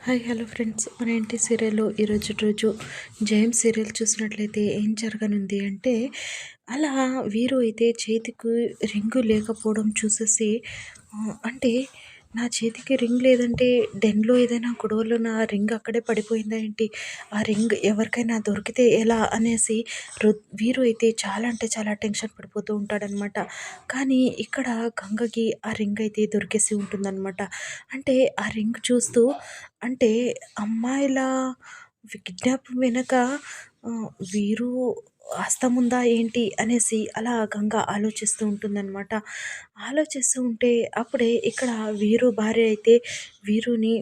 Hi hello friends. మన ఇంటి సీరియల్లో ఈరోజు రోజు జయం సీరియల్ చూసినట్లయితే ఏం జరగనుంది అంటే అలా వీరు అయితే చేతికి రింగు లేకపోవడం చూసేసి అంటే నా చేతికి రింగ్ లేదంటే డెన్లో ఏదైనా గొడవలో నా రింగ్ అక్కడే పడిపోయిందా ఏంటి? ఆ రింగ్ ఎవరికైనా దొరికితే ఎలా? అనేసి వీరు అయితే చాలా అంటే చాలా టెన్షన్ పడిపోతూ ఉంటాడనమాట. కానీ ఇక్కడ గంగకి ఆ రింగ్ అయితే దొరికేసి ఉంటుందన్నమాట అంటే ఆ రింగ్ చూస్తూ అంటే అమ్మాయిల విజ్ఞాపం వెనక వీరు హస్తముందా ఏంటి అనేసి అలా గంగ ఆలోచిస్తూ ఉంటుందన్నమాట. ఆలోచిస్తూ ఉంటే అప్పుడే ఇక్కడ వీరు భార్య అయితే వీరుని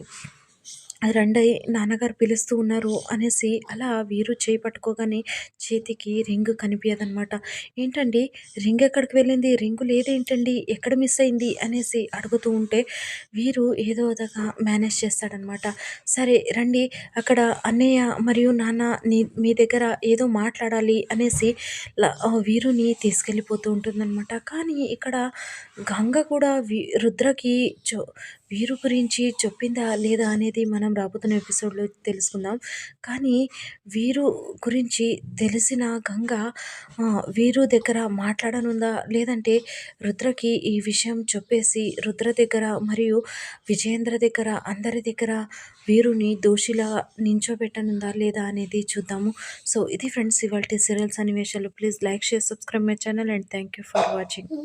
రండి నాన్నగారు పిలుస్తూ ఉన్నారు అనేసి అలా వీరు చేయి పట్టుకోగానే చేతికి రింగ్ కనిపించదనమాట ఏంటండి? రింగ్ ఎక్కడికి వెళ్ళింది? రింగు లేదేంటండి? ఎక్కడ మిస్ అయింది? అనేసి అడుగుతూ ఉంటే వీరు ఏదో విధంగా మేనేజ్ చేస్తాడనమాట సరే రండి. అక్కడ అన్నయ్య మరియు నాన్న నీ మీ దగ్గర ఏదో మాట్లాడాలి అనేసి వీరుని తీసుకెళ్ళిపోతూ ఉంటుందన్నమాట. కానీ ఇక్కడ గంగ కూడా వీ రుద్రకి చో వీరు గురించి చెప్పిందా లేదా అనేది మనం రాబోతున్న ఎపిసోడ్లో తెలుసుకుందాం. కానీ వీరు గురించి తెలిసిన గంగ వీరు దగ్గర మాట్లాడనుందా? లేదంటే రుద్రకి ఈ విషయం చెప్పేసి రుద్ర దగ్గర మరియు విజయేంద్ర దగ్గర అందరి దగ్గర వీరుని దోషిలా నించోబెట్టనుందా లేదా అనేది చూద్దాము. సో ఇది ఫ్రెండ్స్ ఇవాళ సీరియల్ సన్నివేశాలు. Please like share subscribe my channel and thank you for watching.